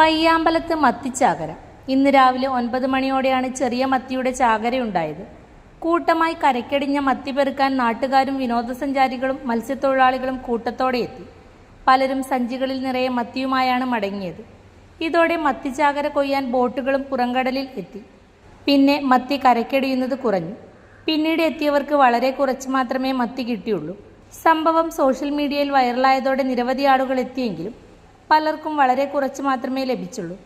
പയ്യാമ്പലത്ത് മത്തിച്ചാകര ഇന്ന് രാവിലെ ഒൻപത് മണിയോടെയാണ് ചെറിയ മത്തിയുടെ ചാകരയുണ്ടായത് കൂട്ടമായി കരക്കടിഞ്ഞ മത്തി പെറുക്കാൻ നാട്ടുകാരും വിനോദസഞ്ചാരികളും മത്സ്യത്തൊഴിലാളികളും കൂട്ടത്തോടെ എത്തി. പലരും സഞ്ചികളിൽ നിറയെ മത്തിയുമായാണ് മടങ്ങിയത്. ഇതോടെ മത്തിച്ചാകര കൊയ്യാൻ ബോട്ടുകളും പുറംകടലിൽ എത്തി. പിന്നെ മത്തി കരക്കടിയുന്നത് കുറഞ്ഞു. പിന്നീട് എത്തിയവർക്ക് വളരെ കുറച്ച് മാത്രമേ മത്തി കിട്ടിയുള്ളൂ. സംഭവം സോഷ്യൽ മീഡിയയിൽ വൈറലായതോടെ നിരവധി ആളുകൾ എത്തിയെങ്കിലും പലർക്കും വളരെ കുറച്ച് മാത്രമേ ലഭിച്ചുള്ളൂ.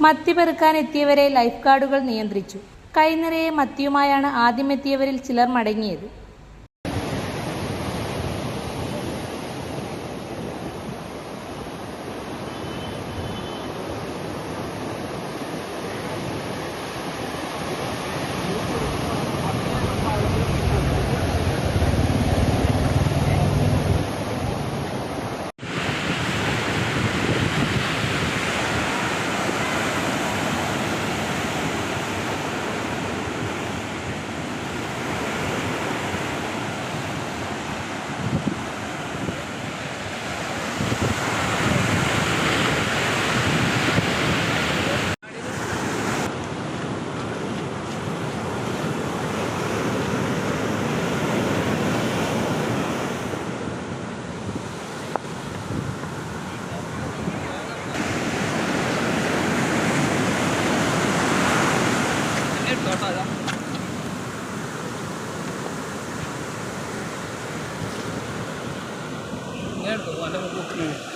മത്തി പെറുക്കാൻ എത്തിയവരെ ലൈഫ് ഗാർഡുകൾ നിയന്ത്രിച്ചു. കൈനിറയെ മത്തിയുമായാണ് ആദ്യം എത്തിയവരിൽ ചിലർ മടങ്ങിയത്. നേരത്തെ